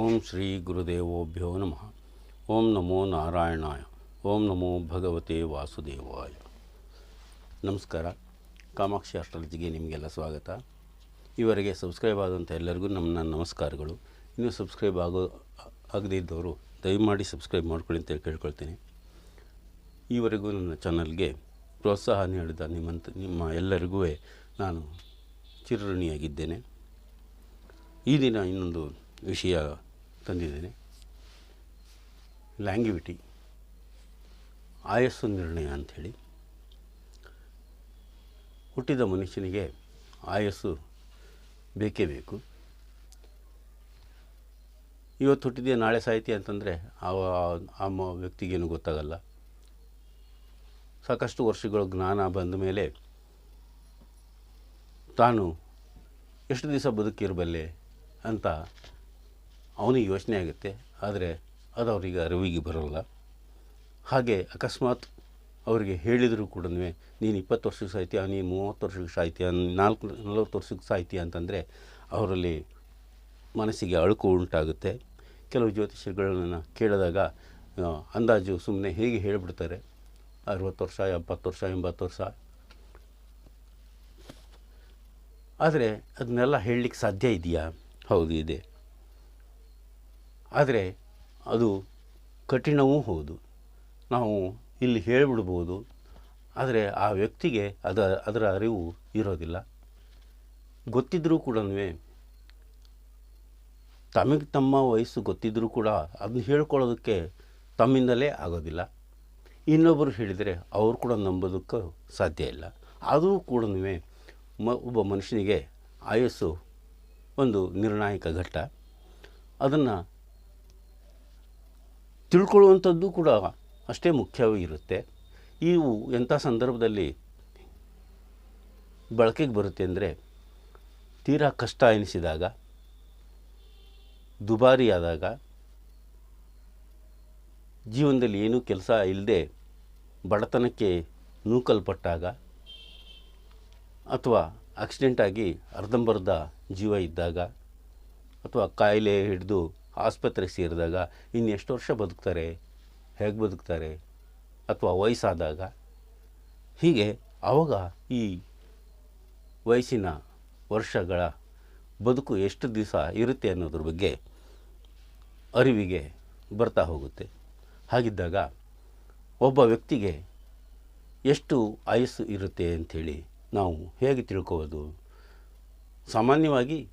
ಓಂ ಶ್ರೀ ಗುರುದೇವೋಭ್ಯೋ ನಮಃ. ಓಂ ನಮೋ ನಾರಾಯಣಾಯ. ಓಂ ನಮೋ ಭಗವತೆ ವಾಸುದೇವಾಯ. ನಮಸ್ಕಾರ. ಕಾಮಾಕ್ಷಿ ಆಸ್ಟ್ರಾಲಜಿಗೆ ನಿಮಗೆಲ್ಲ ಸ್ವಾಗತ. ಈವರೆಗೆ ಸಬ್ಸ್ಕ್ರೈಬ್ ಆದಂಥ ಎಲ್ಲರಿಗೂ ನಮ್ಮ ನಮಸ್ಕಾರಗಳು. ಇನ್ನೂ ಸಬ್ಸ್ಕ್ರೈಬ್ ಆಗೋ, ಆಗದೇ ಇದ್ದವರು ದಯಮಾಡಿ ಸಬ್ಸ್ಕ್ರೈಬ್ ಮಾಡ್ಕೊಳ್ಳಿ ಅಂತ ಕೇಳ್ಕೊಳ್ತೀನಿ. ಈವರೆಗೂ ನನ್ನ ಚಾನಲ್ಗೆ ಪ್ರೋತ್ಸಾಹ ನೀಡಿದ ನಿಮ್ಮಂತ, ನಿಮ್ಮ ಎಲ್ಲರಿಗೂ ನಾನು ಚಿರಋಣಿಯಾಗಿದ್ದೇನೆ. ಈ ದಿನ ಇನ್ನೊಂದು ವಿಷಯ ತಂದಿದ್ದೇನೆ. ಲ್ಯಾಂಗ್ವಿಟಿ, ಆಯಸ್ಸು ನಿರ್ಣಯ ಅಂಥೇಳಿ ಹುಟ್ಟಿದ ಮನುಷ್ಯನಿಗೆ ಆಯಸ್ಸು ಬೇಕೇ ಬೇಕು. ಇವತ್ತು ಹುಟ್ಟಿದೆಯಾ, ನಾಳೆ ಸಾಹಿತಿ ಅಂತಂದರೆ ಆ ವ್ಯಕ್ತಿಗೇನು ಗೊತ್ತಾಗಲ್ಲ. ಸಾಕಷ್ಟು ವರ್ಷಗಳ ಜ್ಞಾನ ಬಂದ ಮೇಲೆ ತಾನು ಎಷ್ಟು ದಿವಸ ಬದುಕಿರಬಲ್ಲೆ ಅಂತ ಅವನಿಗೆ ಯೋಚನೆ ಆಗುತ್ತೆ, ಆದರೆ ಅದು ಅವರಿಗೆ ಅರಿವಿಗೆ ಬರೋಲ್ಲ. ಹಾಗೆ ಅಕಸ್ಮಾತ್ ಅವರಿಗೆ ಹೇಳಿದರೂ ಕೂಡ ನೀನು ಇಪ್ಪತ್ತು ವರ್ಷಕ್ಕೆ ಸಾಯ್ತೀಯ, ನೀನು ಮೂವತ್ತು ವರ್ಷಕ್ಕೆ ಸಾಯ್ತೀಯ, ನಾಲ್ಕು, ನಲವತ್ತು ವರ್ಷಕ್ಕೆ ಸಾಯ್ತೀಯ ಅಂತಂದರೆ ಅವರಲ್ಲಿ ಮನಸ್ಸಿಗೆ ಅಳುಕು ಉಂಟಾಗುತ್ತೆ. ಕೆಲವು ಜ್ಯೋತಿಷಿಗಳನ್ನ ಕೇಳಿದಾಗ ಅಂದಾಜು ಸುಮ್ಮನೆ ಹೇಗೆ ಹೇಳಿಬಿಡ್ತಾರೆ, ಅರುವತ್ತು ವರ್ಷ, ಎಪ್ಪತ್ತು ವರ್ಷ, ಎಂಬತ್ತು ವರ್ಷ. ಆದರೆ ಅದನ್ನೆಲ್ಲ ಹೇಳಲಿಕ್ಕೆ ಸಾಧ್ಯ ಇದೆಯಾ? ಹೌದು, ಇದೆ. ಆದರೆ ಅದು ಕಠಿಣವೂ ಹೌದು. ನಾವು ಇಲ್ಲಿ ಹೇಳಿಬಿಡ್ಬೋದು, ಆದರೆ ಆ ವ್ಯಕ್ತಿಗೆ ಅದ, ಅದರ ಅರಿವು ಇರೋದಿಲ್ಲ. ಗೊತ್ತಿದ್ದರೂ ಕೂಡ ತಮಗೆ ತಮ್ಮ ವಯಸ್ಸು ಗೊತ್ತಿದ್ದರೂ ಕೂಡ ಅದನ್ನ ಹೇಳ್ಕೊಳ್ಳೋದಕ್ಕೆ ತಮ್ಮಿಂದಲೇ ಆಗೋದಿಲ್ಲ. ಇನ್ನೊಬ್ಬರು ಹೇಳಿದರೆ ಅವರು ಕೂಡ ನಂಬೋದಕ್ಕೂ ಸಾಧ್ಯ ಇಲ್ಲ. ಆದರೂ ಕೂಡ ಮ, ಒಬ್ಬ ಮನುಷ್ಯನಿಗೆ ಆಯಸ್ಸು ಒಂದು ನಿರ್ಣಾಯಕ ಘಟ್ಟ. ಅದನ್ನು ತಿಳ್ಕೊಳ್ಳುವಂಥದ್ದು ಕೂಡ ಅಷ್ಟೇ ಮುಖ್ಯವಾಗಿರುತ್ತೆ ಇವು ಎಂಥ ಸಂದರ್ಭದಲ್ಲಿ ಬಳಕೆಗೆ ಬರುತ್ತೆ ಅಂದರೆ ತೀರಾ ಕಷ್ಟ ಎನಿಸಿದಾಗ, ದುಬಾರಿಯಾದಾಗ, ಜೀವನದಲ್ಲಿ ಏನೂ ಕೆಲಸ ಇಲ್ಲದೆ ಬಡತನಕ್ಕೆ ನೂಕಲ್ಪಟ್ಟಾಗ ಅಥವಾ ಆಕ್ಸಿಡೆಂಟಾಗಿ ಅರ್ಧಂಬರ್ಧ ಜೀವ ಇದ್ದಾಗ ಅಥವಾ ಕಾಯಿಲೆ ಹಿಡಿದು ಆಸ್ಪತ್ರೆಗೆ ಸೇರಿದಾಗ ಇನ್ನು ಎಷ್ಟು ವರ್ಷ ಬದುಕ್ತಾರೆ, ಹೇಗೆ ಬದುಕ್ತಾರೆ ಅಥವಾ ವಯಸ್ಸಾದಾಗ? ಹೀಗೆ ಆವಾಗ ಈ ವಯಸ್ಸಿನ ವರ್ಷಗಳ ಬದುಕು ಎಷ್ಟು ದಿವಸ ಇರುತ್ತೆ ಅನ್ನೋದ್ರ ಬಗ್ಗೆ ಅರಿವಿಗೆ ಬರ್ತಾ ಹೋಗುತ್ತೆ. ಹಾಗಿದ್ದಾಗ ಒಬ್ಬ ವ್ಯಕ್ತಿಗೆ ಎಷ್ಟು ಆಯಸ್ಸು ಇರುತ್ತೆ ಅಂಥೇಳಿ ನಾವು ಹೇಗೆ ತಿಳ್ಕೋಬೋದು? ಸಾಮಾನ್ಯವಾಗಿ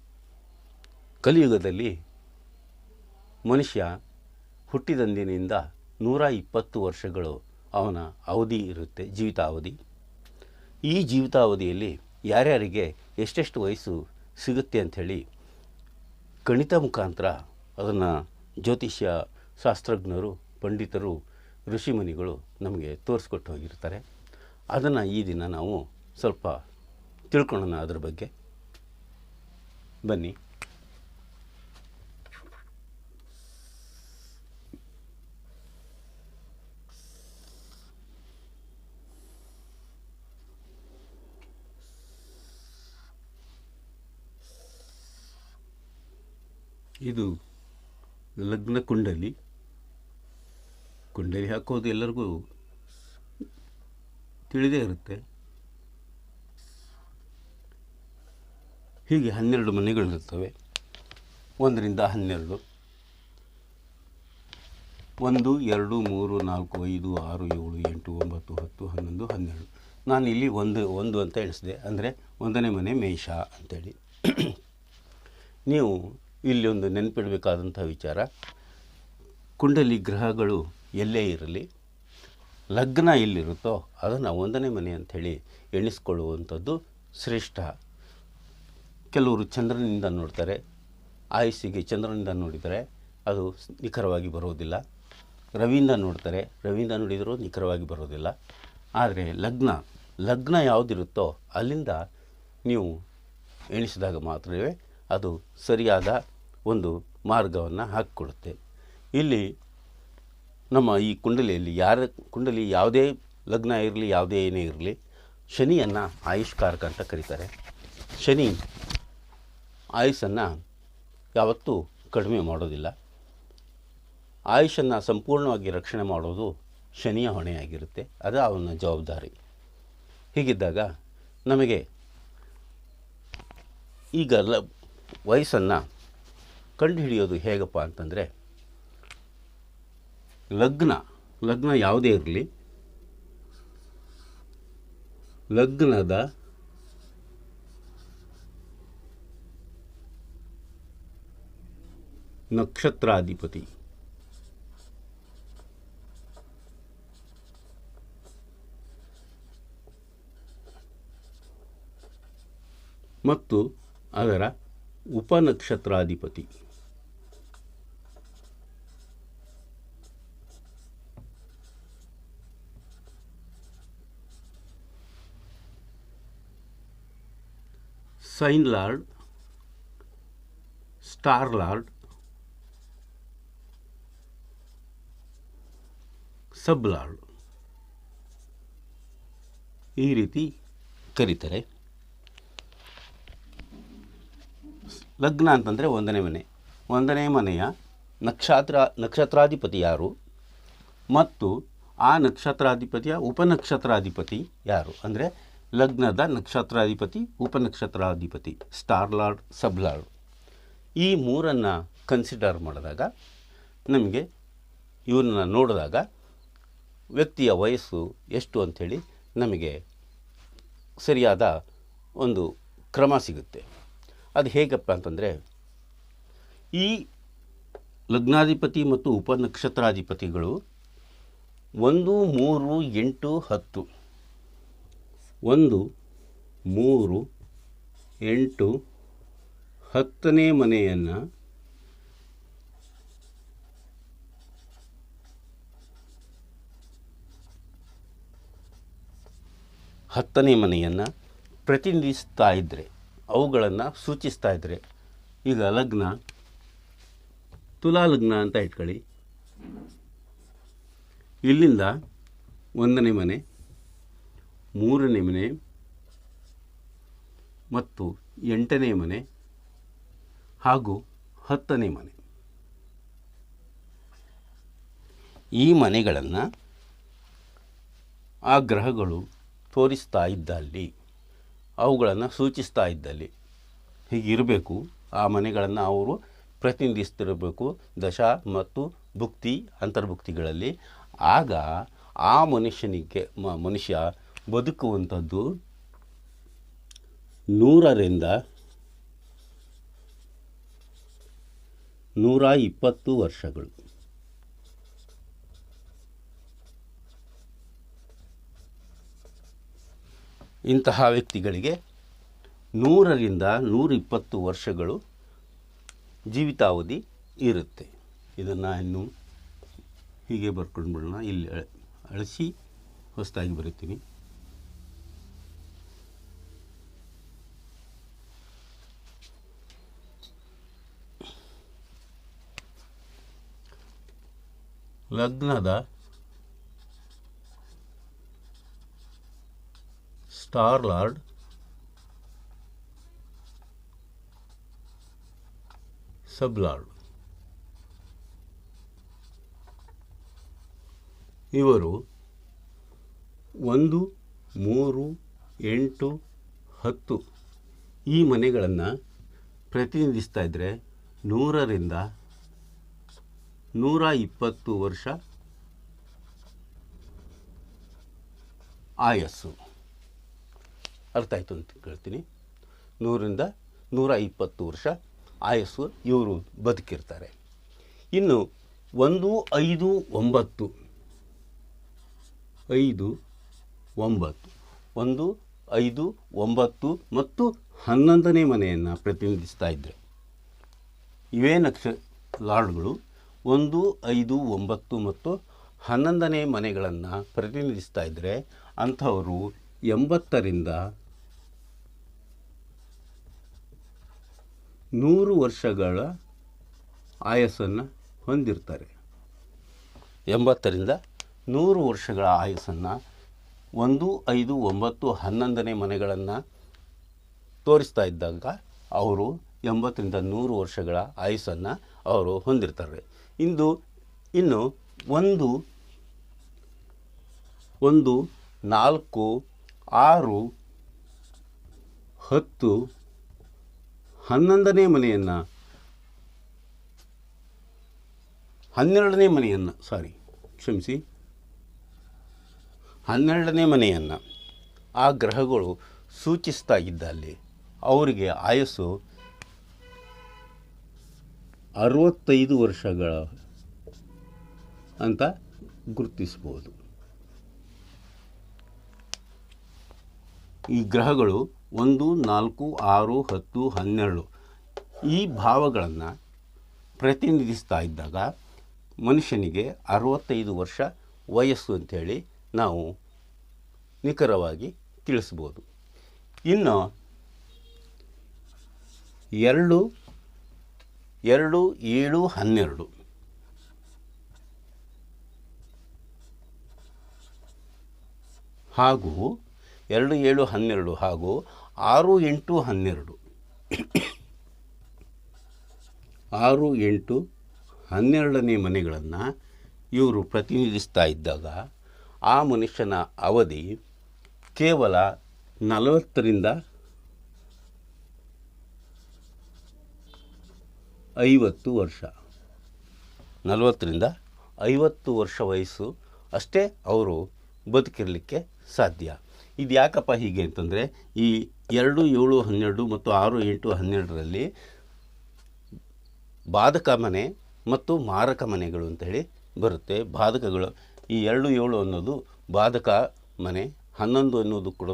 ಕಲಿಯುಗದಲ್ಲಿ ಮನುಷ್ಯ ಹುಟ್ಟಿದಂದಿನಿಂದ ನೂರ ಇಪ್ಪತ್ತು ವರ್ಷಗಳು ಅವನ ಅವಧಿ ಇರುತ್ತೆ, ಜೀವಿತಾವಧಿ. ಈ ಜೀವಿತಾವಧಿಯಲ್ಲಿ ಯಾರ್ಯಾರಿಗೆ ಎಷ್ಟೆಷ್ಟು ವಯಸ್ಸು ಸಿಗುತ್ತೆ ಅಂಥೇಳಿ ಗಣಿತ ಮುಖಾಂತರ ಅದನ್ನು ಜ್ಯೋತಿಷ್ಯ ಶಾಸ್ತ್ರಜ್ಞರು, ಪಂಡಿತರು ಋಷಿಮುನಿಗಳು ನಮಗೆ ತೋರಿಸ್ಕೊಟ್ಟು ಹೋಗಿರ್ತಾರೆ. ಅದನ್ನು ಈ ದಿನ ನಾವು ಸ್ವಲ್ಪ ತಿಳ್ಕೊಳ್ಳೋಣ ಅದ್ರ ಬಗ್ಗೆ. ಬನ್ನಿ. ಇದು ಲಗ್ನ ಕುಂಡಲಿ. ಕುಂಡಲಿ ಹಾಕೋದು ಎಲ್ಲರಿಗೂ ತಿಳಿದೇ ಇರುತ್ತೆ. ಹೀಗೆ ಹನ್ನೆರಡು ಮನೆಗಳಿರ್ತವೆ ಒಂದರಿಂದ ಹನ್ನೆರಡು. ಒಂದು, ಎರಡು, ಮೂರು, ನಾಲ್ಕು, ಐದು, ಆರು, ಏಳು, ಎಂಟು, ಒಂಬತ್ತು, ಹತ್ತು, ಹನ್ನೊಂದು, ಹನ್ನೆರಡು. ನಾನು ಇಲ್ಲಿ ಒಂದು ಒಂದು ಅಂತ ಎಣಿಸಿದೆ. ಅಂದರೆ ಒಂದನೇ ಮನೆ ಮೇಷ ಅಂತೇಳಿ. ನೀವು ಇಲ್ಲಿ ಒಂದು ನೆನಪಿಡಬೇಕಾದಂಥ ವಿಚಾರ. ಕುಂಡಲಿ ಗ್ರಹಗಳು ಎಲ್ಲೇ ಇರಲಿ, ಲಗ್ನ ಎಲ್ಲಿರುತ್ತೋ ಅದನ್ನು ಒಂದನೇ ಮನೆ ಅಂಥೇಳಿ ಎಣಿಸ್ಕೊಳ್ಳುವಂಥದ್ದು ಶ್ರೇಷ್ಠ. ಕೆಲವರು ಚಂದ್ರನಿಂದ ನೋಡ್ತಾರೆ ಆಯುಸ್ಸಿಗೆ ಚಂದ್ರನಿಂದ ನೋಡಿದರೆ ಅದು ನಿಖರವಾಗಿ ಬರೋದಿಲ್ಲ. ರವಿಯಿಂದ ನೋಡ್ತಾರೆ, ರವಿಯಿಂದ ನೋಡಿದರೂ ನಿಖರವಾಗಿ ಬರೋದಿಲ್ಲ. ಆದರೆ ಲಗ್ನ ಲಗ್ನ ಯಾವುದಿರುತ್ತೋ ಅಲ್ಲಿಂದ ನೀವು ಎಣಿಸಿದಾಗ ಮಾತ್ರವೇ ಅದು ಸರಿಯಾದ ಒಂದು ಮಾರ್ಗವನ್ನು ಹಾಕಿಕೊಡುತ್ತೆ. ಇಲ್ಲಿ ನಮ್ಮ ಈ ಕುಂಡಲಿಯಲ್ಲಿ ಯಾರ, ಕುಂಡಲಿ ಯಾವುದೇ ಲಗ್ನ ಇರಲಿ, ಯಾವುದೇ ಏನೇ ಇರಲಿ, ಶನಿಯನ್ನು ಆಯುಷ್ಕಾರಕ ಅಂತ ಕರೀತಾರೆ. ಶನಿ ಆಯುಸ್ಸನ್ನು ಯಾವತ್ತೂ ಕಡಿಮೆ ಮಾಡೋದಿಲ್ಲ. ಆಯುಷನ್ನು ಸಂಪೂರ್ಣವಾಗಿ ರಕ್ಷಣೆ ಮಾಡೋದು ಶನಿಯ ಹೊಣೆಯಾಗಿರುತ್ತೆ. ಅದು ಅವನ ಜವಾಬ್ದಾರಿ. ಹೀಗಿದ್ದಾಗ ನಮಗೆ ಈಗ ಲ ವಯಸ್ಸನ್ನು ಕಂಡುಹಿಡಿಯೋದು ಹೇಗಪ್ಪ ಅಂತಂದರೆ ಲಗ್ನ ಲಗ್ನ ಯಾವುದೇ ಇರಲಿ ಲಗ್ನದ ನಕ್ಷತ್ರಾಧಿಪತಿ. ಮತ್ತು ಅದರ ಉಪನಕ್ಷತ್ರಾಧಿಪತಿ. Sign lord star lord sub lord ಈ ರೀತಿ ಕರೀತಾರೆ. ಲಗ್ನ ಅಂತಂದರೆ ಒಂದನೇ ಮನೆ. ಒಂದನೇ ಮನೆಯ ನಕ್ಷತ್ರ, ನಕ್ಷತ್ರಾಧಿಪತಿ ಯಾರು? ಮತ್ತು ಆ ನಕ್ಷತ್ರಾಧಿಪತಿಯ ಉಪನಕ್ಷತ್ರಾಧಿಪತಿ ಯಾರು? ಅಂದರೆ ಲಗ್ನದ ನಕ್ಷತ್ರಾಧಿಪತಿ, ಉಪನಕ್ಷತ್ರಾಧಿಪತಿ ಸ್ಟಾರ್ ಲಾರ್ಡ್ ಸಬ್ ಲಾರ್ಡ್ ಈ ಮೂರನ್ನು ಕನ್ಸಿಡರ್ ಮಾಡಿದಾಗ ನಮಗೆ ಇವನ್ನ ನೋಡಿದಾಗ ವ್ಯಕ್ತಿಯ ವಯಸ್ಸು ಎಷ್ಟು ಅಂಥೇಳಿ ನಮಗೆ ಸರಿಯಾದ ಒಂದು ಕ್ರಮ ಸಿಗುತ್ತೆ. ಅದು ಹೇಗಪ್ಪ ಅಂತಂದರೆ, ಈ ಲಗ್ನಾಧಿಪತಿ ಮತ್ತು ಉಪನಕ್ಷತ್ರಾಧಿಪತಿಗಳು ಒಂದು, ಮೂರು, ಎಂಟು, ಹತ್ತು. ಒಂದು, ಮೂರು, ಎಂಟು, ಹತ್ತನೇ ಮನೆಯನ್ನು ಹತ್ತನೇ ಮನೆಯನ್ನು ಪ್ರತಿನಿಧಿಸ್ತಾ ಇದ್ದರೆ ಅವುಗಳನ್ನು ಸೂಚಿಸ್ತಾ ಇದ್ದರೆ ಈಗ ಲಗ್ನ, ತುಲಾ ಲಗ್ನ ಅಂತ ಇಟ್ಕೊಳ್ಳಿ. ಇಲ್ಲಿಂದ ಒಂದನೇ ಮನೆ, ಮೂರನೇ ಮನೆ, ಮತ್ತು ಎಂಟನೇ ಮನೆ, ಹಾಗೂ ಹತ್ತನೇ ಮನೆ. ಈ ಮನೆಗಳನ್ನು ಆ ಗ್ರಹಗಳು ತೋರಿಸ್ತಾ ಇದ್ದಲ್ಲಿ ಅವುಗಳನ್ನು ಸೂಚಿಸ್ತಾ ಇದ್ದಲ್ಲಿ. ಹೀಗಿರಬೇಕು ಆ ಮನೆಗಳನ್ನು ಅವರು ಪ್ರತಿನಿಧಿಸ್ತಿರಬೇಕು. ದಶ ಮತ್ತು ಭುಕ್ತಿ, ಅಂತರ್ಭುಕ್ತಿಗಳಲ್ಲಿ. ಆಗ ಆ ಮನುಷ್ಯನಿಗೆ ಮನುಷ್ಯ ಬದುಕುವಂಥದ್ದು ನೂರರಿಂದ ನೂರ ಇಪ್ಪತ್ತು ವರ್ಷಗಳು. ಇಂತಹ ವ್ಯಕ್ತಿಗಳಿಗೆ ನೂರರಿಂದ ನೂರಿಪ್ಪತ್ತು ವರ್ಷಗಳು ಜೀವಿತಾವಧಿ ಇರುತ್ತೆ. ಇದನ್ನು ಇನ್ನು ಹೀಗೆ ಬರ್ಕೊಂಡು ಬಿಡೋಣ ಇಲ್ಲಿ ಅಳ- ಅಳಿಸಿ ಹೊಸದಾಗಿ ಬರೀತೀನಿ. ಲಗ್ನದ ಸ್ಟಾರ್ ಲಾರ್ಡ್ ಸಬ್ ಲಾರ್ಡ್ ಇವರು ಒಂದು, ಮೂರು, ಎಂಟು, ಹತ್ತು ಈ ಮನೆಗಳನ್ನು ಪ್ರತಿನಿಧಿಸ್ತಾ ಇದ್ದರೆ ನೂರರಿಂದ ನೂರ ಇಪ್ಪತ್ತು ವರ್ಷ ಆಯಸ್ಸು. ಅರ್ಥ ಆಯಿತು ಅಂತ ಕೇಳ್ತೀನಿ. ನೂರಿಂದ ನೂರ ಇಪ್ಪತ್ತು ವರ್ಷ ಆಯಸ್ಸು ಇವರು ಬದುಕಿರ್ತಾರೆ. ಇನ್ನು ಒಂದು, ಐದು, ಒಂಬತ್ತು. ಐದು, ಒಂಬತ್ತು. ಒಂದು, ಐದು, ಒಂಬತ್ತು ಮತ್ತು ಹನ್ನೊಂದನೇ ಮನೆಯನ್ನು ಪ್ರತಿನಿಧಿಸ್ತಾ ಇದ್ದರೆ ಇವೇ ನಕ್ಷ, ಲಾರ್ಡ್ಗಳು ಒಂದು, ಐದು, ಒಂಬತ್ತು ಮತ್ತು ಹನ್ನೊಂದನೇ ಮನೆಗಳನ್ನು ಪ್ರತಿನಿಧಿಸ್ತಾ ಇದ್ದರೆ ಅಂಥವರು ಎಂಬತ್ತರಿಂದ ನೂರು ವರ್ಷಗಳ ಆಯಸ್ಸನ್ನು ಹೊಂದಿರ್ತಾರೆ. ಎಂಬತ್ತರಿಂದ ನೂರು ವರ್ಷಗಳ ಆಯಸ್ಸನ್ನು ಒಂದು, ಐದು, ಒಂಬತ್ತು, ಹನ್ನೊಂದನೇ ಮನೆಗಳನ್ನು ತೋರಿಸ್ತಾ ಇದ್ದಾಗ ಅವರು ಎಂಬತ್ತರಿಂದ ನೂರು ವರ್ಷಗಳ ಆಯಸ್ಸನ್ನು ಅವರು ಹೊಂದಿರ್ತಾರೆ. ಇಂದು ಇನ್ನು ಒಂದು ಒಂದು, ನಾಲ್ಕು, ಆರು, ಹತ್ತು ಹನ್ನೊಂದನೇ ಮನೆಯನ್ನು, ಹನ್ನೆರಡನೇ ಮನೆಯನ್ನು ಸಾರಿ ಕ್ಷಮಿಸಿ. ಹನ್ನೆರಡನೇ ಮನೆಯನ್ನು ಆ ಗ್ರಹಗಳು ಸೂಚಿಸ್ತಾ ಇದ್ದಲ್ಲಿ ಅವರಿಗೆ ಆಯಸ್ಸು ಅರವತ್ತೈದು ವರ್ಷಗಳ ಅಂತ ಗುರುತಿಸ್ಬೋದು. ಈ ಗ್ರಹಗಳು ಒಂದು, ನಾಲ್ಕು, ಆರು, ಹತ್ತು, ಹನ್ನೆರಡು ಈ ಭಾವಗಳನ್ನು ಪ್ರತಿನಿಧಿಸ್ತಾ ಇದ್ದಾಗ ಮನುಷ್ಯನಿಗೆ ಅರವತ್ತೈದು ವರ್ಷ ವಯಸ್ಸು ಅಂಥೇಳಿ ನಾವು ನಿಖರವಾಗಿ ತಿಳಿಸ್ಬೋದು. ಇನ್ನು ಎರಡು ಎರಡು, ಏಳು, ಹನ್ನೆರಡು ಹಾಗೂ ಎರಡು, ಏಳು, ಹನ್ನೆರಡು ಹಾಗೂ ಆರು, ಎಂಟು, ಹನ್ನೆರಡು. ಆರು, ಎಂಟು, ಹನ್ನೆರಡನೇ ಮನೆಗಳನ್ನು ಇವರು ಪ್ರತಿನಿಧಿಸ್ತಾ ಇದ್ದಾಗ ಆ ಮನುಷ್ಯನ ಅವಧಿ ಕೇವಲ ನಲವತ್ತರಿಂದ ಐವತ್ತು ವರ್ಷ. ನಲವತ್ತರಿಂದ ಐವತ್ತು ವರ್ಷ ವಯಸ್ಸು ಅಷ್ಟೇ ಅವರು ಬದುಕಿರಲಿಕ್ಕೆ ಸಾಧ್ಯ. ಇದು ಯಾಕಪ್ಪ ಹೀಗೆ ಅಂತಂದರೆ ಈ ಎರಡು ಏಳು ಹನ್ನೆರಡು ಮತ್ತು ಆರು ಎಂಟು ಹನ್ನೆರಡರಲ್ಲಿ ಬಾಧಕ ಮನೆ ಮತ್ತು ಮಾರಕ ಮನೆಗಳು ಅಂತೇಳಿ ಬರುತ್ತೆ. ಬಾಧಕಗಳು ಈ ಎರಡು ಏಳು ಅನ್ನೋದು ಬಾಧಕ ಮನೆ, ಹನ್ನೊಂದು ಅನ್ನೋದು ಕೂಡ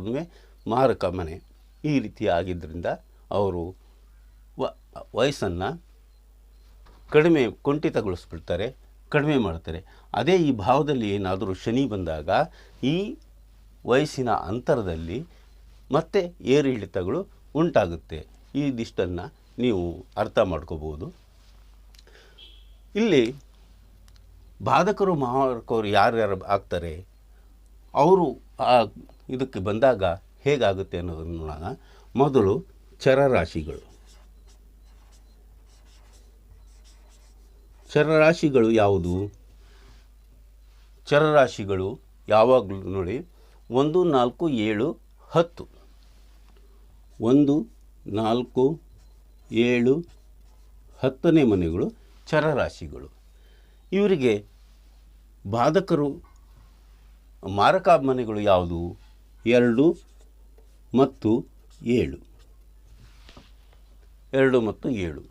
ಮಾರಕ ಮನೆ. ಈ ರೀತಿ ಆಗಿದ್ದರಿಂದ ಅವರು ವ, ವಯಸ್ಸನ್ನು ಕಡಿಮೆ ಕುಂಠಿತಗೊಳಿಸ್ಬಿಡ್ತಾರೆ, ಕಡಿಮೆ ಮಾಡ್ತಾರೆ. ಅದೇ ಈ ಭಾವದಲ್ಲಿ ಏನಾದರೂ ಶನಿ ಬಂದಾಗ ಈ ವಯಸ್ಸಿನ ಅಂತರದಲ್ಲಿ ಮತ್ತೆ ಏರಿಳಿತಗಳು ಉಂಟಾಗುತ್ತೆ. ಈ ದಿಷ್ಟನ್ನು ನೀವು ಅರ್ಥ ಮಾಡ್ಕೋಬೋದು ಇಲ್ಲಿ ಬಾಧಕರು ಮಾರಕರು ಯಾರ್ಯಾರು ಆಗ್ತಾರೆ, ಅವರು ಇದಕ್ಕೆ ಬಂದಾಗ ಹೇಗಾಗುತ್ತೆ ಅನ್ನೋದನ್ನು ನೋಡೋಣ. ಮೊದಲು ಚರರಾಶಿಗಳು. ಚರರಾಶಿಗಳು ಯಾವುದು? ಚರರಾಶಿಗಳು ಯಾವಾಗಲೂ ನೋಡಿ ಒಂದು, ನಾಲ್ಕು, ಏಳು, ಹತ್ತು. ಒಂದು, ನಾಲ್ಕು, ಏಳು, ಹತ್ತನೇ ಮನೆಗಳು, ಚರರಾಶಿಗಳು. ಇವರಿಗೆ ಬಾಧಕರು, ಮಾರಕ ಮನೆಗಳು ಯಾವುದು? ಎರಡು ಮತ್ತು ಏಳು. ಎರಡು ಮತ್ತು ಏಳು.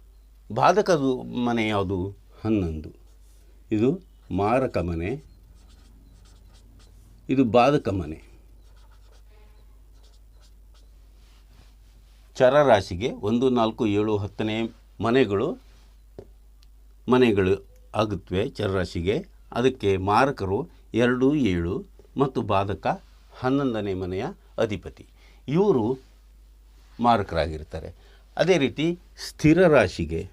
ಬಾಧಕದು ಮನೆ ಯಾವುದು? ಹನ್ನೊಂದು. ಇದು ಮಾರಕ ಮನೆ ಇದು ಬಾಧಕ ಮನೆ. ಚರರಾಶಿಗೆ ಒಂದು, ನಾಲ್ಕು, ಏಳು, ಹತ್ತನೇ ಮನೆಗಳು ಮನೆಗಳು ಆಗುತ್ತವೆ ಚರರಾಶಿಗೆ ಅದಕ್ಕೆ ಮಾರಕರು ಎರಡು, ಏಳು ಮತ್ತು ಬಾಧಕ ಹನ್ನೊಂದನೇ ಮನೆಯ ಅಧಿಪತಿ. ಇವರು ಮಾರಕರಾಗಿರ್ತಾರೆ. ಅದೇ ರೀತಿ ಸ್ಥಿರ ರಾಶಿಗೆ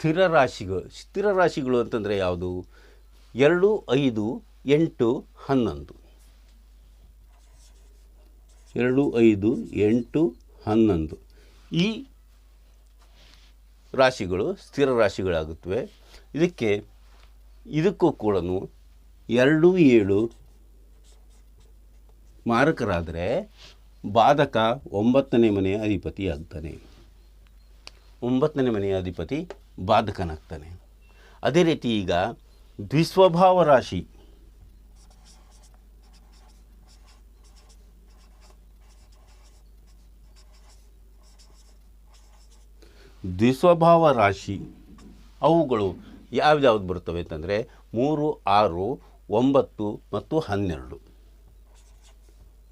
ಸ್ಥಿರ ರಾಶಿಗಳು ಸ್ಥಿರ ರಾಶಿಗಳು ಅಂತಂದರೆ ಯಾವುದು? ಎರಡು, ಐದು, ಎಂಟು, ಹನ್ನೊಂದು. ಎರಡು, ಐದು, ಎಂಟು, ಹನ್ನೊಂದು. ಈ ರಾಶಿಗಳು ಸ್ಥಿರ ರಾಶಿಗಳಾಗುತ್ತವೆ ಇದಕ್ಕೆ, ಇದಕ್ಕೂ ಕೂಡ ಎರಡು, ಏಳು ಮಾರಕರಾದರೆ ಬಾಧಕ ಒಂಬತ್ತನೇ ಮನೆಯ ಅಧಿಪತಿ ಆಗ್ತಾನೆ. ಒಂಬತ್ತನೇ ಮನೆಯ ಅಧಿಪತಿ ಬಾಧಕನಾಗ್ತಾನೆ. ಅದೇ ರೀತಿ ಈಗ ದ್ವಿಸ್ವಭಾವ ರಾಶಿ. ದ್ವಿಸ್ವಭಾವ ರಾಶಿ. ಅವುಗಳು ಯಾವ್ದಾವ್ದು ಬರ್ತವೆ ಅಂತಂದರೆ ಮೂರು, ಆರು, ಒಂಬತ್ತು ಮತ್ತು ಹನ್ನೆರಡು.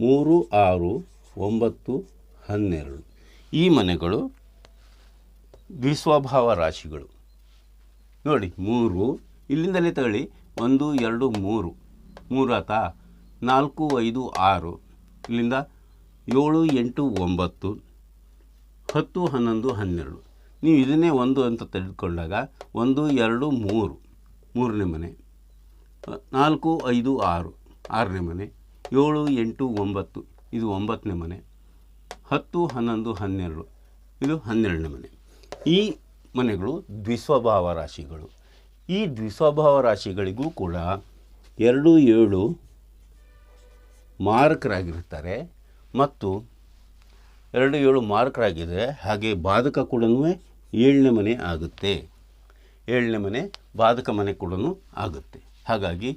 ಮೂರು, ಆರು, ಒಂಬತ್ತು, ಹನ್ನೆರಡು. ಈ ಮನೆಗಳು ದ್ವಿಸ್ವಭಾವ ರಾಶಿಗಳು ನೋಡಿ, ಮೂರು, ಇಲ್ಲಿಂದಲೇ ತಗೊಳ್ಳಿ. ಒಂದು, ಎರಡು, ಮೂರು. ಮೂರು ಆತಾ? ನಾಲ್ಕು, ಐದು, ಆರು. ಇಲ್ಲಿಂದ ಏಳು, ಎಂಟು, ಒಂಬತ್ತು. ಹತ್ತು, ಹನ್ನೊಂದು, ಹನ್ನೆರಡು. ನೀವು ಇದನ್ನೇ ಒಂದು ಅಂತ ತೆಗೆದುಕೊಂಡಾಗ ಒಂದು, ಎರಡು, ಮೂರು. ಮೂರನೇ ಮನೆ. ನಾಲ್ಕು, ಐದು, ಆರು. ಆರನೇ ಮನೆ. ಏಳು, ಎಂಟು, ಒಂಬತ್ತು. ಇದು ಒಂಬತ್ತನೇ ಮನೆ. ಹತ್ತು, ಹನ್ನೊಂದು, ಹನ್ನೆರಡು. ಇದು ಹನ್ನೆರಡನೇ ಮನೆ. ಈ ಮನೆಗಳು ದ್ವಿಸ್ವಭಾವ ರಾಶಿಗಳು. ಈ ದ್ವಿಸ್ವಭಾವ ರಾಶಿಗಳಿಗೂ ಕೂಡ ಎರಡು ಏಳು ಮಾರಕರಾಗಿರ್ತಾರೆ ಮತ್ತು ಎರಡು ಏಳು ಮಾರಕರಾಗಿದ್ದರೆ ಹಾಗೆ ಬಾಧಕ ಕೂಡ ಏಳನೇ ಮನೆ ಆಗುತ್ತೆ. ಏಳನೇ ಮನೆ ಬಾಧಕ ಮನೆ ಕೂಡ ಆಗುತ್ತೆ. ಹಾಗಾಗಿ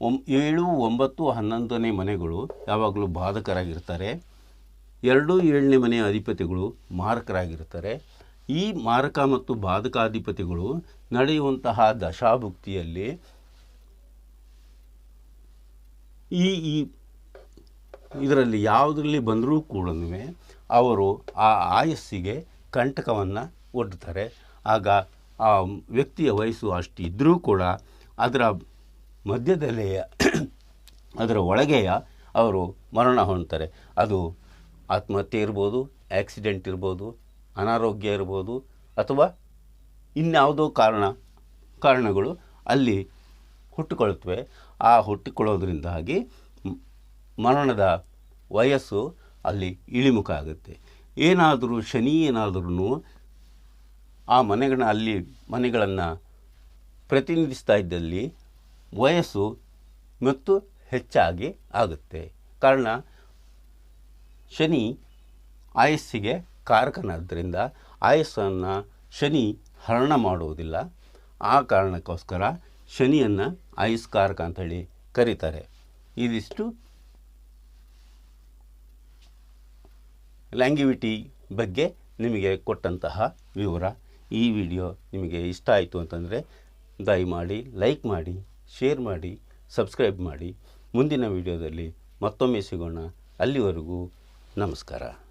ಒಮ್ ಏಳು, ಒಂಬತ್ತು, ಹನ್ನೊಂದನೇ ಮನೆಗಳು ಯಾವಾಗಲೂ ಬಾಧಕರಾಗಿರ್ತಾರೆ. ಎರಡು, ಏಳನೇ ಮನೆಯ ಅಧಿಪತಿಗಳು ಮಾರಕರಾಗಿರ್ತಾರೆ. ಈ ಮಾರಕ ಮತ್ತು ಬಾಧಕಾಧಿಪತಿಗಳು ನಡೆಯುವಂತಹ ದಶಾಭುಕ್ತಿಯಲ್ಲಿ ಈ ಈ ಇದರಲ್ಲಿ ಯಾವುದರಲ್ಲಿ ಬಂದರೂ ಕೂಡ ಅವರು ಆ ಆಯಸ್ಸಿಗೆ ಕಂಟಕವನ್ನು ಒಡ್ಡುತ್ತಾರೆ ಆಗ ಆ ವ್ಯಕ್ತಿಯ ವಯಸ್ಸು ಅಷ್ಟಿದ್ದರೂ ಕೂಡ ಅದರ ಮಧ್ಯದಲ್ಲಿಯ ಅದರ ಒಳಗೆಯ ಅವರು ಮರಣ ಹೊಂದ್ತಾರೆ. ಅದು ಆತ್ಮಹತ್ಯೆ ಇರ್ಬೋದು, ಆಕ್ಸಿಡೆಂಟ್ ಇರ್ಬೋದು ಅನಾರೋಗ್ಯ ಇರ್ಬೋದು ಅಥವಾ ಇನ್ಯಾವುದೋ ಕಾರಣ, ಕಾರಣಗಳು ಅಲ್ಲಿ ಹುಟ್ಟಿಕೊಳ್ಳುತ್ತವೆ. ಆ ಹುಟ್ಟಿಕೊಳ್ಳೋದ್ರಿಂದಾಗಿ ಮರಣದ ವಯಸ್ಸು ಅಲ್ಲಿ ಇಳಿಮುಖ ಆಗುತ್ತೆ. ಏನಾದರೂ ಶನಿ ಏನಾದ್ರೂ ಆ ಮನೆಗಳನ್ನ ಅಲ್ಲಿ ಮನೆಗಳನ್ನು ಪ್ರತಿನಿಧಿಸ್ತಾ ಇದ್ದಲ್ಲಿ ವಯಸ್ಸು ಮತ್ತು ಹೆಚ್ಚಾಗಿ ಆಗುತ್ತೆ. ಕಾರಣ, ಶನಿ ಆಯಸ್ಸಿಗೆ ಕಾರಕನಾದ್ದರಿಂದ ಆಯಸ್ಸನ್ನು ಶನಿ ಹರಣ ಮಾಡುವುದಿಲ್ಲ. ಆ ಕಾರಣಕ್ಕೋಸ್ಕರ ಶನಿಯನ್ನು ಆಯುಸ್ಕಾರಕ ಅಂತೇಳಿ ಕರೀತಾರೆ. ಇದಿಷ್ಟು. ಲ್ಯಾಂಗಿವಿಟಿ ಬಗ್ಗೆ ನಿಮಗೆ ಕೊಟ್ಟಂತಹ ವಿವರ. ಈ ವಿಡಿಯೋ ನಿಮಗೆ ಇಷ್ಟ ಆಯಿತು ಅಂತಂದರೆ ದಯಮಾಡಿ ಲೈಕ್ ಮಾಡಿ, ಶೇರ್ ಮಾಡಿ, ಸಬ್ಸ್ಕ್ರೈಬ್ ಮಾಡಿ. ಮುಂದಿನ ವಿಡಿಯೋದಲ್ಲಿ ಮತ್ತೊಮ್ಮೆ ಸಿಗೋಣ. ಅಲ್ಲಿವರೆಗೂ ನಮಸ್ಕಾರ.